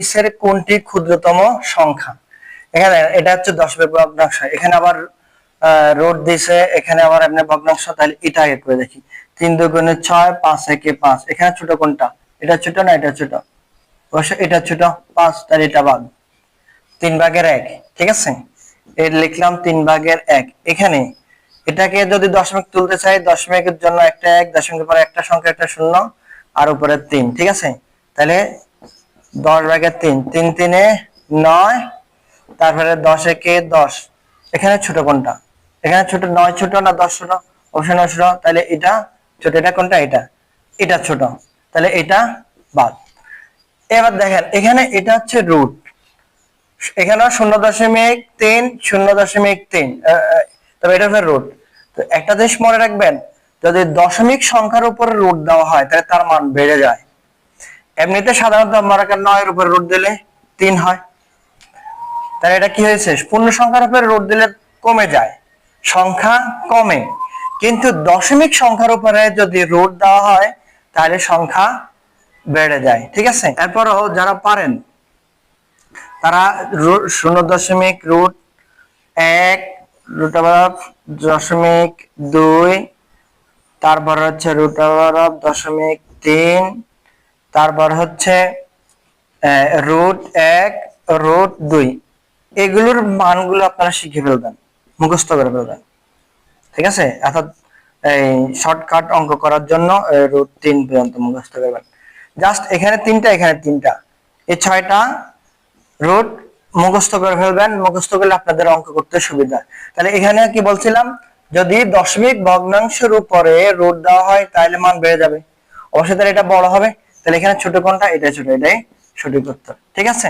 নিচের কোনটি ক্ষুদ্রতম সংখ্যা? এখানে, এটা হচ্ছে দশমিক ভগ্নাংশ। এখানে আবার রোড দিছে, এখানে আবার আপনার ভগ্নাংশ, তাহলে এটা আগে করে দেখি। তিন দুগুণে ছয়, পাঁচ একে পাঁচ। এখানে ছোট কোনটা? এটা ছোট না এটা ছোট? এটা ছোট, পাঁচ, তাহলে এটা বাদ। তিন ভাগের এক, ঠিক আছে? এর লিখলাম তিন ভাগের এক। এখানে, এটাকে যদি দশমিক তুলতে চাই, দশমিকের জন্য একটা এক, দশমিকের পরে একটা সংখ্যা, একটা শূন্য, আর উপরে তিন, ঠিক আছে? তাহলে দশ ভাগের তিন তিন তিনে নয়, তারপরে দশ একে দশ। এখানে ছোট কোনটা? এখানে ছোট নয় ছোট না দশ ছোট? নয় ছোট। তাহলে এটা ছোট, এটা কোনটা? এটা। এটা ছোট। তাহলে এটা বাদ। এবার দেখেন, এখানে এটা হচ্ছে রুট এখানে শূন্য দশমিক তিন, শূন্য দশমিক তিন। তবে এটা হচ্ছে রুট তো একটা জিনিস মনে রাখবেন, যদি দশমিক সংখ্যার উপরে রুট দেওয়া হয়, তাহলে তার মান বেড়ে যায়। এমনিতে সাধারণত আমরা নয়ের উপরে রুট দিলে তিন হয়। তাহলে এটা কি হয়েছে? পূর্ণ সংখ্যার উপরে রুট দিলে কমে যায়। সংখ্যা কমে। কিন্তু দশমিক সংখ্যার উপরে যদি রুট দেওয়া হয়, তাহলে সংখ্যা বেড়ে যায়। ঠিক আছে? এরপরও যারা পারেন, তারা শূন্য দশমিক রুট এক, রুট অফ দশমিক দুই, তারপর হচ্ছে রুট অফ দশমিক তিন তারপর হচ্ছে রুট এক রুট দুই। এগুলোর মানগুলো আপনারা শিখে ফেলবেন, মুখস্থ করে ফেলবেন। ঠিক আছে? অর্থাৎ এই শর্টকাট অঙ্ক করার জন্য রুট তিন পর্যন্ত মুখস্থ করবেন। জাস্ট এখানে তিনটা এখানে তিনটা। এই ছয়টা রুট মুখস্থ করে ফেলবেন, মুখস্থ করলে আপনাদের অঙ্ক করতে সুবিধা। তাহলে এখানে কি বলছিলাম? যদি দশমিক ভগ্নাংশের উপরে রুট দেওয়া হয়, তাহলে মান বেড়ে যাবে। অবশ্যই তাহলে এটা বড় হবে। তাহলে এখানে ছোট কোনটা এটা ছোট এটাই সঠিক উত্তর। ঠিক আছে?